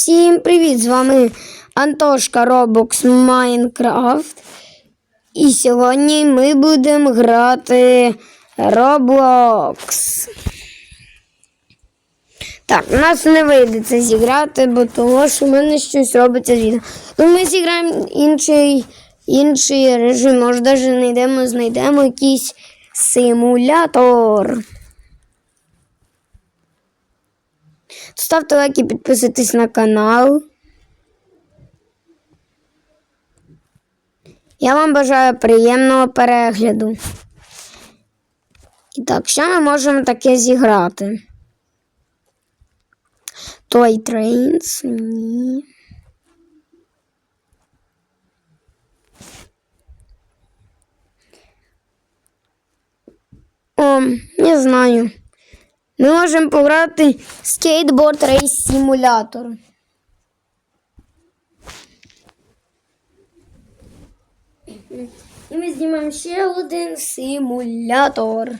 Всім привіт! З вами Антошка Roblox Minecraft. І сьогодні ми будемо грати Roblox. Так, у нас не вийде це зіграти, бо того, що в мене щось робиться з відео. Ну, ми зіграємо інший, інший режим. Може, навіть знайдемо, знайдемо якийсь симулятор. Ставте лайк і підписуйтесь на канал. Я вам бажаю приємного перегляду. І так, що ми можемо таке зіграти? Той Trains, ні. О, не знаю. Ми можемо пограти скейтборд рейс симулятор. І ми знімаємо ще один симулятор.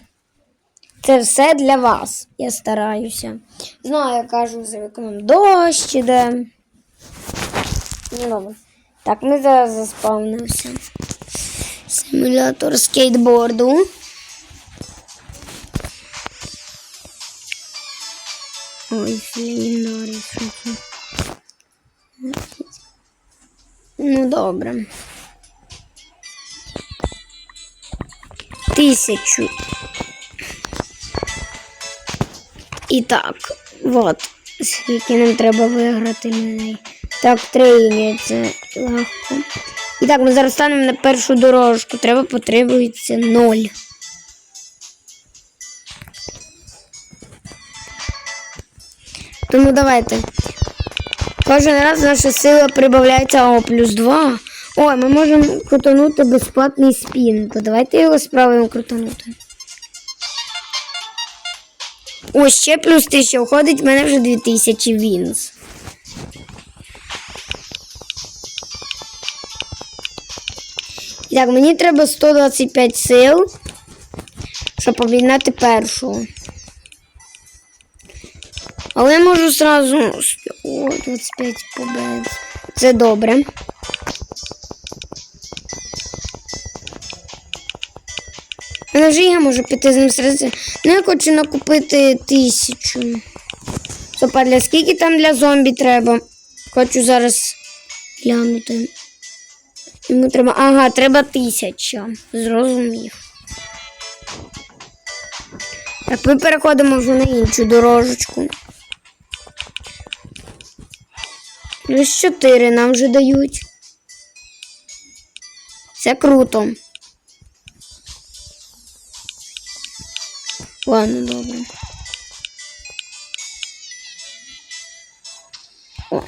Це все для вас. Я стараюся. Знаю, я кажу за вікном дощ іде. Ну. Так, ми зараз заспавнимося. Симулятор скейтборду. Легендарі, що? Ну, добре. Тисячу. І так, от. Скільки нам треба виграти неї. Так, три це легко. І так, ми зараз станемо на першу дорожку. Треба потребується ноль. Тому давайте. Кожен раз наша сила прибавляється о плюс 2. Ой, ми можемо крутанути безплатний спін. То давайте його спробуємо крутанути. Ось ще плюс 1000 входить, в мене вже 2000 вінс. Так, мені треба 125 сил, щоб об'єднати першу. Але я можу зразу. О, 25 побед. Це добре. Мене вже я можу піти з ним сразу. Ну, я хочу накупити тисячу. Стоп, для скільки там для зомбі треба? Хочу зараз глянути. Йому треба. Ага, треба тисяча. Зрозумів. Так, ми переходимо вже на іншу дорожечку. Плюс 4 нам вже дають. Це круто. Ладно, добре. О.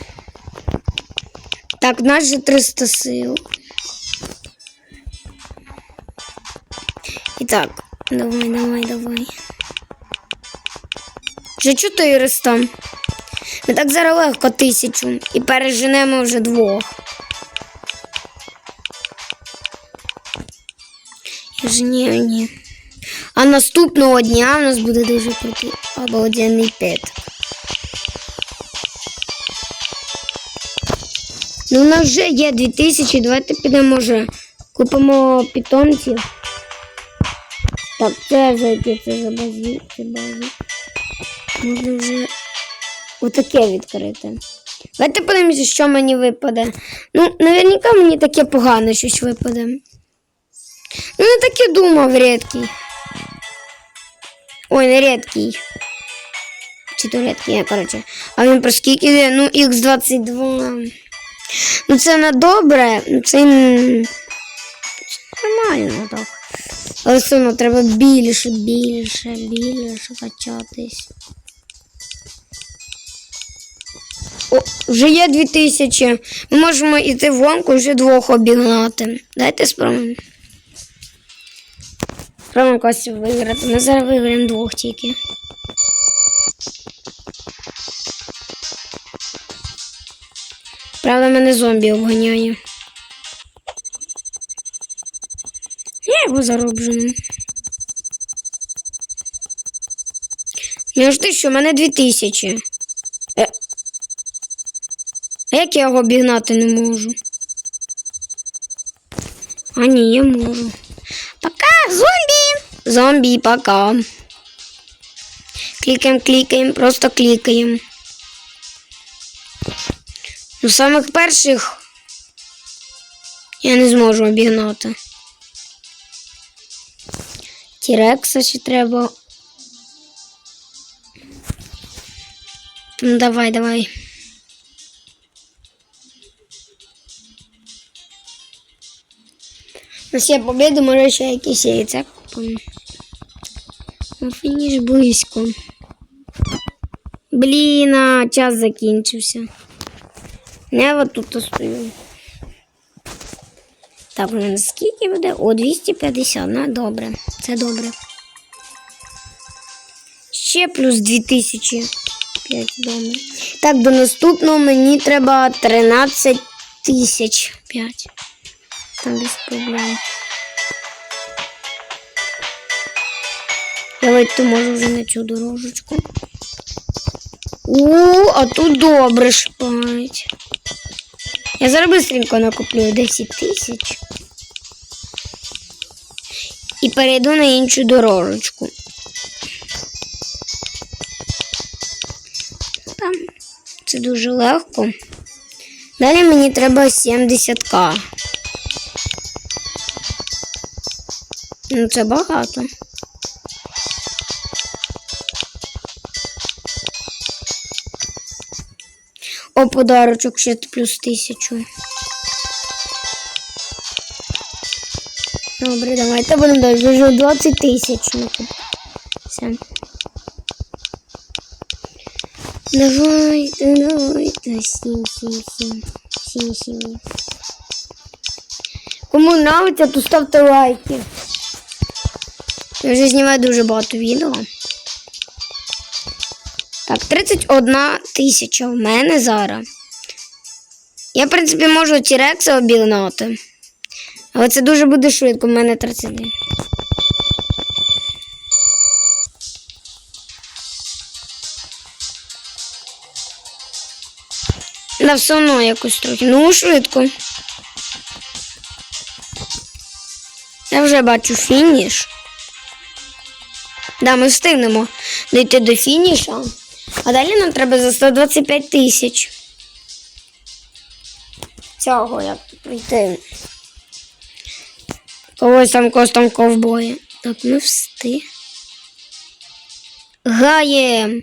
Так, в нас же 300 сил. І так, давай, давай, давай. Вже 400. Ми так зараз легко тисячу і переженемо вже двох. Ні, ні. А наступного дня у нас буде дуже крутий обалденний пет. Ну, у нас вже є 2000, давайте підемо, може, купимо питомців. Так, це за яке це за базі, це базі. Можна вже отаке відкрити. Давайте подивимося, що мені випаде. Ну, наверняка мені таке погане щось випаде. Ну, я так і думав, рідкий. Ой, не рідкий. Чи то рідкий, я, коротше. А він про скільки? Ну, Х22. Ну, це не добре, ну, це, нормально так. Але все одно треба більше, більше, більше качатись. О, вже є 2000. Ми можемо йти в гонку вже двох обігнати. Дайте спробуємо. Спробуємо когось виграти. Ми зараз виграємо двох тільки. Правда, мене зомбі обганяє. Я його зароблю. Я ж ти що, в мене 2000. А як я його обігнати не можу? А ні, я можу. Пока, зомбі! Зомбі, пока. Клікаємо, клікаємо, просто клікаємо. Ну, самих перших я не зможу обігнати. Тірекса ще треба. Ну, давай, давай. Ще побіду, може ще якісь яйця купимо. Ну, фініш близько. Блін, а час закінчився. Я от тут стою. Так, у мене скільки буде? О, 250. Ну, добре. Це добре. Ще плюс 2000. 5 добре. Так, до наступного мені треба 13 тисяч 5. Там без проблем. Давайте можу вже на цю дорожечку. О, а тут добре шпають. Я зараз быстренько накоплю 10 тисяч. І перейду на іншу дорожечку. Там це дуже легко. Далі мені треба 70к. Ну, це багато. О, подарочок ще плюс тисячу. Добре, давайте будемо далі. Вже 20 тисяч. Все. Давайте, давайте. Сім, сім, сім. Сім, сім. Кому нравиться, то ставте лайки. Я вже знімаю дуже багато відео. Так, 31 тисяча в мене зараз. Я, в принципі, можу Тірекса обігнати. Але це дуже буде швидко, в мене 31. Да, все одно якось трохи. Ну, швидко. Я вже бачу фініш. Да, ми встигнемо дійти до фініша. А далі нам треба за 125 тисяч. Цього як прийти. Когось там когось там ковбоя. Так, ми всти. Гаєм.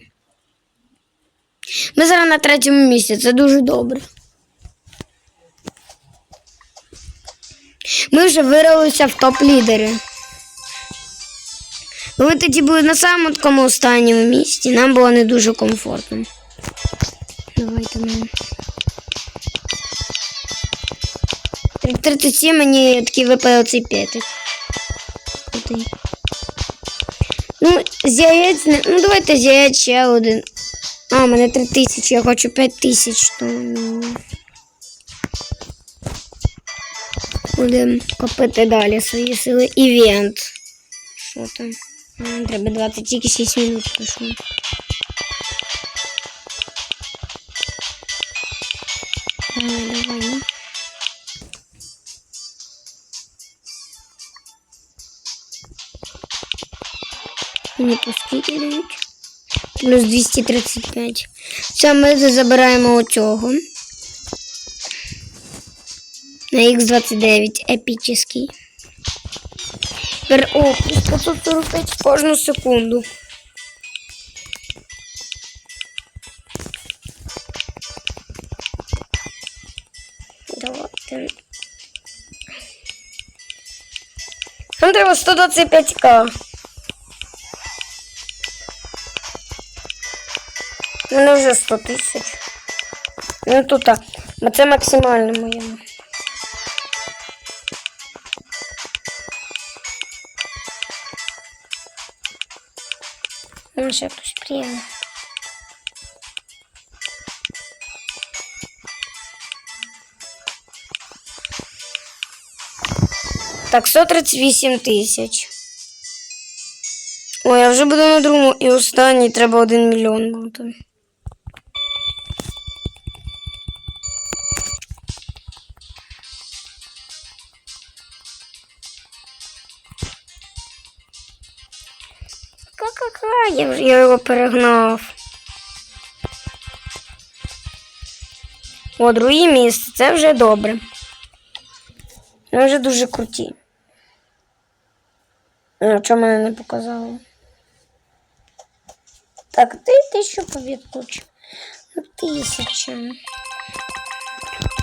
Ми зараз на третьому місці, це дуже добре. Ми вже вирвалися в топ-лідери. Ви тоді були на самому такому останньому місці. Нам було не дуже комфортно. Давайте ми. 37 мені такий випав цей п'ятик. Ну, з яєць не. Ну, давайте з яєць ще один. А, у мене 3 тисячі, я хочу 5 тисяч, то ну. Будемо копити далі свої сили. Івент. Що там? Треба 20, тільки 6 минут пішло. Давай, давай, ну. Дають? Плюс 235. Все, ми забираємо оцього. На Х29 епічний. О, плюс 545 кожну секунду. Давайте. Нам треба 125к. У мене вже 100 тисяч. Ну тут, а, це максимально моєму. Ну, ще хтось приємно. Так, 138 тисяч. Ой, я вже буду на другому і останній треба 1 мільйон бути. Я, його перегнав. О, друге місце, це вже добре. Ми вже дуже круті. А чому мене не показало? Так, ти тисячу побід хочеш. Ну, тисяча.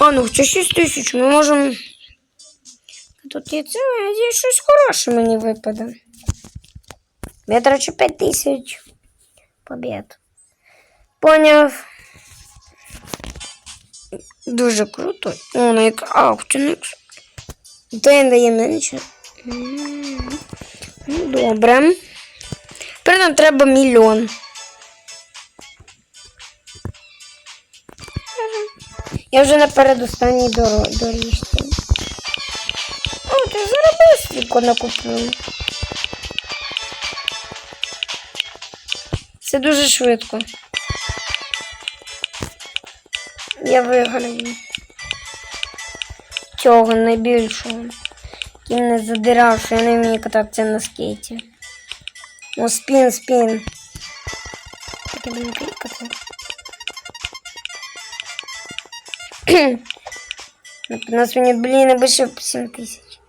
А, ну хоча 6 тисяч, ми можемо. Тут є це, надіюсь, щось хороше мені випаде. Я трачу 5 тисяч побід. Поняв. Дуже круто. О, на як аукціонекс. То він дає менше. Ну, добре. Тепер нам треба мільйон. Я вже на передостанній доріжці. О, ти заробив стільки накупив. Це дуже швидко. Я виграю. Цього найбільшого. Який мене задирав, що я не вмію кататися на скейті. О, спін, спін. Так я буду клікати. На нас мені, блін, ще 7 тисяч.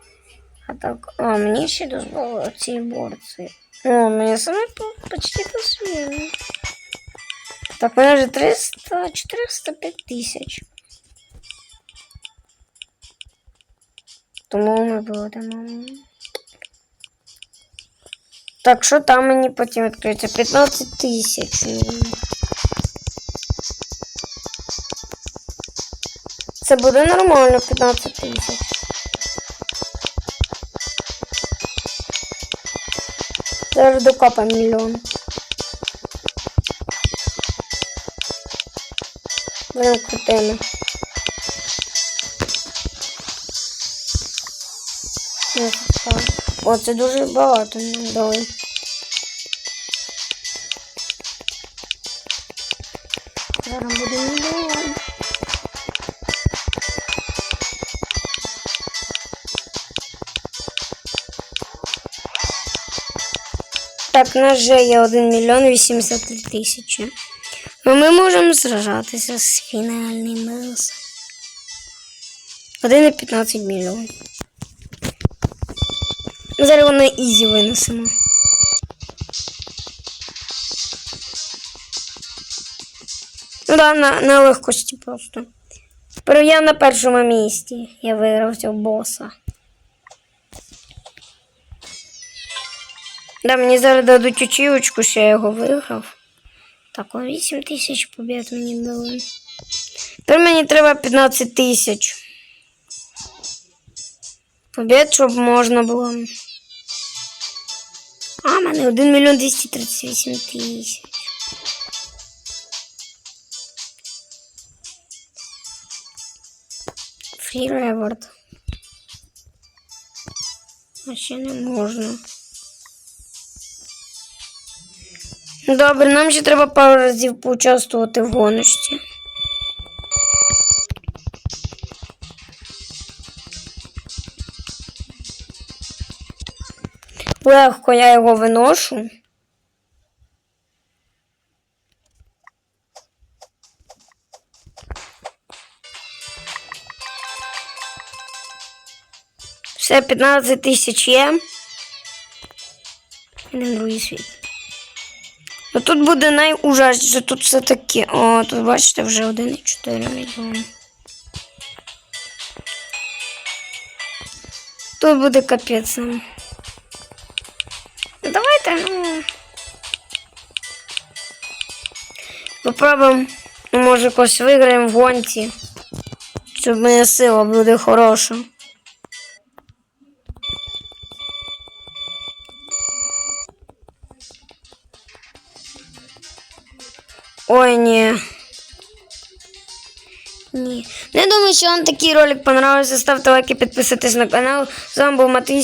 А так, а, мені ще дозволили ці борці. О, мені саме по- почти посвіли. Так, вже 300, 405 тисяч. Тому ми будемо. Так, що там мені потім відкриється? 15 тисяч. Це буде нормально 15 тисяч. Зараз докопаємо мільйон. Будемо крутими. Ну. О, це дуже багато нам дали. Так, у нас вже є 1 мільйон 83 тисячі. Ну, ми можемо сражатися з фінальним босом. 1,15 мільйон. Зараз його на ізі винесемо. Ну да, на, на легкості просто. Тепер я на першому місці. Я виграв цього боса. Да, мені зараз дадуть очівочку, що я його виграв. Так, о, 8 тисяч побід мені дали. Тепер мені треба 15 тисяч. Побід, щоб можна було. А, мене 1 мільйон 238 тисяч. Фрі реворд. А ще не можна. Добре, нам ще треба пару разів поучаствувати в гоночці. Легко я його виношу. Все, 15 тисяч є. В другий світ. Ну тут буде найужасніше, тут все таки. О, тут бачите вже 1,4 мільйони. Тут буде капець. Ну, Давайте, ну. Попробуємо. Ну, може, якось виграємо в гонці. Щоб моя сила буде хороша. Ой. Ні. Не думаю, що вам такий ролик понравився. Ставте лайки, підписуйтесь на канал. З вами був Матвій.